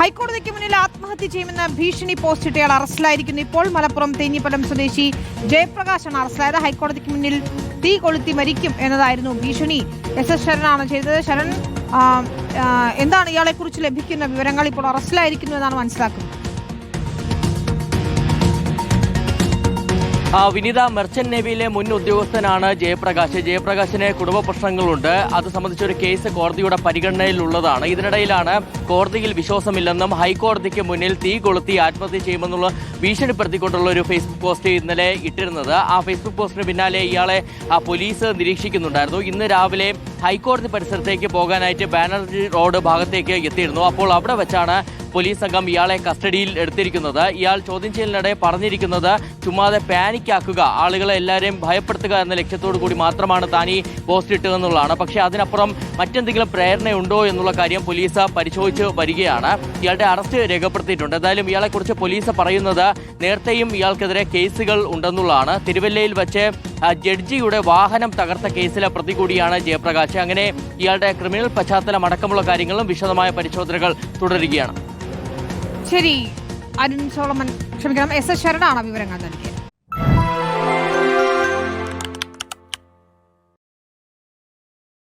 ഹൈക്കോടതിക്ക് മുന്നിൽ ആത്മഹത്യ ചെയ്യുമെന്ന് ഭീഷണി പോസ്റ്റ് ഇട്ടയാൾ അറസ്റ്റിലായിരിക്കുന്നു. ഇപ്പോൾ മലപ്പുറം തേഞ്ഞിപ്പലം സ്വദേശി ജയപ്രകാശാണ് അറസ്റ്റിലായത്. ഹൈക്കോടതിക്ക് മുന്നിൽ തീ കൊളുത്തി മരിക്കും എന്നതായിരുന്നു ഭീഷണി. എസ് എസ് ശരണാണ് ചെയ്തത്. ശരൺ എന്താണ് ഇയാളെ കുറിച്ച് ലഭിക്കുന്ന വിവരങ്ങൾ ഇപ്പോൾ അറസ്റ്റിലായിരിക്കുന്നു എന്നാണ് മനസ്സിലാക്കുന്നത്. വിനീത മെർച്ചന്റ് നേവിയിലെ മുൻ ഉദ്യോഗസ്ഥനാണ് ജയപ്രകാശ്. ജയപ്രകാശിന് കുടുംബ പ്രശ്നങ്ങളുണ്ട്. അത് സംബന്ധിച്ച ഒരു കേസ് കോടതിയുടെ പരിഗണനയിലുള്ളതാണ്. ഇതിനിടയിലാണ് കോടതിയിൽ വിശ്വാസമില്ലെന്നും ഹൈക്കോടതിക്ക് മുന്നിൽ തീ കൊളുത്തി ആത്മഹത്യ ചെയ്യുമെന്നുള്ള ഭീഷണിപ്പെടുത്തിക്കൊണ്ടുള്ള ഒരു ഫേസ്ബുക്ക് പോസ്റ്റ് ഇന്നലെ ഇട്ടിരുന്നത്. ആ ഫേസ്ബുക്ക് പോസ്റ്റിന് പിന്നാലെ ഇയാളെ പോലീസ് നിരീക്ഷിക്കുന്നുണ്ടായിരുന്നു. ഇന്ന് രാവിലെ ഹൈക്കോടതി പരിസരത്തേക്ക് പോകാനായിട്ട് ബാനർജി റോഡ് ഭാഗത്തേക്ക് എത്തിയിരുന്നു. അപ്പോൾ അവിടെ വെച്ചാണ് പോലീസ് സംഘം ഇയാളെ കസ്റ്റഡിയിൽ എടുത്തിരിക്കുന്നത്. ഇയാൾ ചോദ്യം ചെയ്യലിനിടെ പറഞ്ഞിരിക്കുന്നത് ചുമ്മാതെ പാനിക്കാക്കുക. ആളുകളെ എല്ലാവരെയും ഭയപ്പെടുത്തുക എന്ന ലക്ഷ്യത്തോടു കൂടി മാത്രമാണ് താൻ ഈ പോസ്റ്റ് ഇട്ടതെന്നുള്ളതാണ് പക്ഷേ അതിനപ്പുറം മറ്റെന്തെങ്കിലും പ്രേരണയുണ്ടോ എന്നുള്ള കാര്യം പോലീസ് പരിശോധിച്ച് വരികയാണ്. ഇയാളുടെ അറസ്റ്റ് രേഖപ്പെടുത്തിയിട്ടുണ്ട്. എന്തായാലും ഇയാളെക്കുറിച്ച് പോലീസ് പറയുന്നത് നേരത്തെയും ഇയാൾക്കെതിരെ കേസുകൾ ഉണ്ടെന്നുള്ളതാണ്. തിരുവല്ലയിൽ വെച്ച് ജഡ്ജിയുടെ വാഹനം തകർത്ത കേസിലെ പ്രതി കൂടിയാണ് ജയപ്രകാശ്. അങ്ങനെ ഇയാളുടെ ക്രിമിനൽ പശ്ചാത്തലം അടക്കമുള്ള കാര്യങ്ങളും വിശദമായ പരിശോധനകൾ തുടരുകയാണ്. ശരി അരുൺ സോളമൻ ക്ഷമിക്കണം എസ് എസ് ശരണാണ് വിവരങ്ങൾ നൽകിയത്?